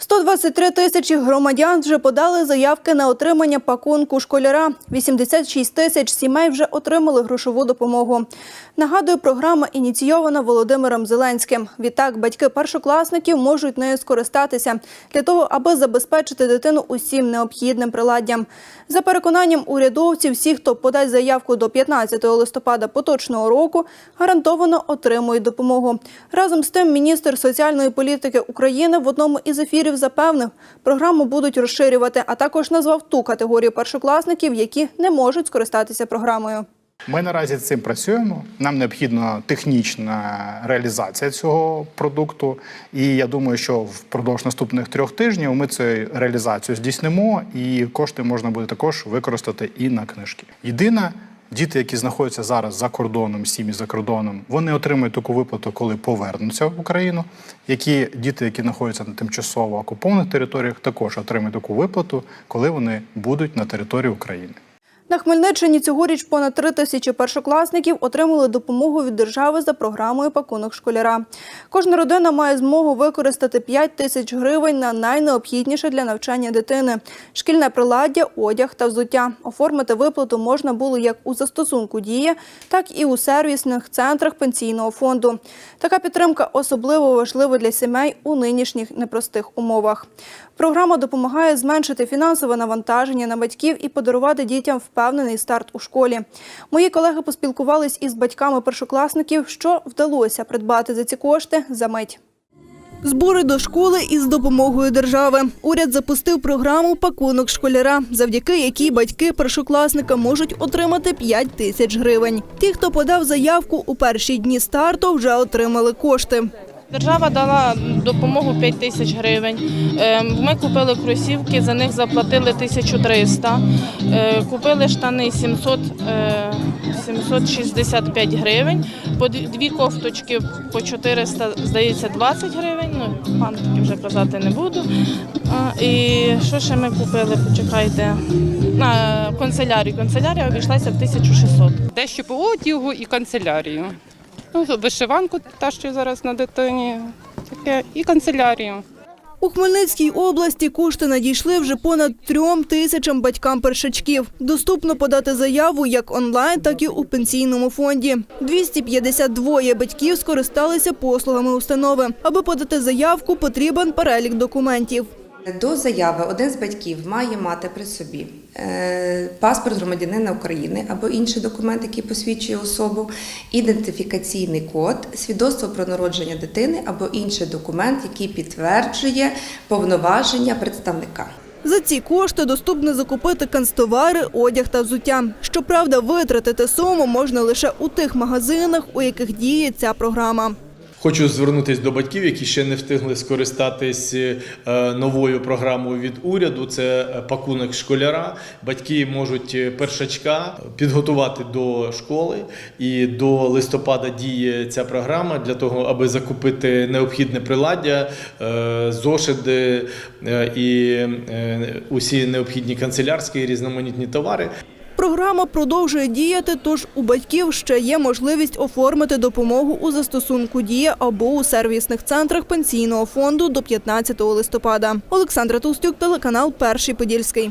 123 тисячі громадян вже подали заявки на отримання пакунку школяра. 86 тисяч сімей вже отримали грошову допомогу. Нагадую, програма ініційована Володимиром Зеленським. Відтак, батьки першокласників можуть нею скористатися для того, аби забезпечити дитину усім необхідним приладдям. За переконанням урядовців, всі, хто подасть заявку до 15 листопада поточного року, гарантовано отримують допомогу. Разом з тим, міністр соціальної політики України в одному із ефірів запевнив, програму будуть розширювати, а також назвав ту категорію першокласників, які не можуть скористатися програмою. Ми наразі з цим працюємо. Нам необхідна технічна реалізація цього продукту. І я думаю, що впродовж наступних трьох тижнів ми цю реалізацію здійснимо, і кошти можна буде також використати і на книжки. Єдине, діти, які знаходяться зараз за кордоном, сім'ї за кордоном, вони отримують таку виплату, коли повернуться в Україну. Які діти, які знаходяться на тимчасово окупованих територіях, також отримують таку виплату, коли вони будуть на території України. На Хмельниччині цьогоріч понад три тисячі першокласників отримали допомогу від держави за програмою пакунок школяра. Кожна родина має змогу використати 5 тисяч гривень на найнеобхідніше для навчання дитини: шкільне приладдя, одяг та взуття. Оформити виплату можна було як у застосунку дія, так і у сервісних центрах пенсійного фонду. Така підтримка особливо важлива для сімей у нинішніх непростих умовах. Програма допомагає зменшити фінансове навантаження на батьків і подарувати дітям впевнений старт у школі. Мої колеги поспілкувались із батьками першокласників, що вдалося придбати за ці кошти за мить. Збори до школи із допомогою держави. Уряд запустив програму Пакунок школяра, завдяки якій батьки першокласника можуть отримати 5 тисяч гривень. Ті, хто подав заявку у перші дні старту, вже отримали кошти. Держава дала допомогу 5 тисяч гривень. Е, Ми купили кросівки, за них заплатили 1300. Е, Купили штани 700, е, 765 гривень. По дві- дві кофточки по 400, здається, 20 гривень. Ну, пантики вже казати не буду. І що ще ми купили? Почекайте. На канцелярію. Канцелярія обійшлася в 1600. дещо по одягу і канцелярію. Ну, вишиванку, та що зараз на дитині, таке, і канцелярію. У Хмельницькій області кошти надійшли вже понад трьом тисячам батькам першачків. Доступно подати заяву як онлайн, так і у пенсійному фонді. 252 батьків скористалися послугами установи. Аби подати заявку, потрібен перелік документів. До заяви один з батьків має мати при собі е, паспорт громадянина України або інший документ, який посвідчує особу, ідентифікаційний код, свідоцтво про народження дитини або інший документ, який підтверджує повноваження представника. За ці кошти доступно закупити канцтовари, одяг та взуття. Щоправда, витратити суму можна лише у тих магазинах, у яких діє ця програма. Хочу звернутися до батьків, які ще не встигли скористатись е, новою програмою від уряду. Це е, пакунок школяра. Батьки можуть е, першачка підготувати до школи, і до листопада діє ця програма для того, аби закупити необхідне приладдя, зошити е, і усі необхідні канцелярські різноманітні товари. Програма продовжує діяти, тож у батьків ще є можливість оформити допомогу у застосунку «Дія» або у сервісних центрах пенсійного фонду до 15 листопада. Олександра Толстюк, телеканал Перший Подільський.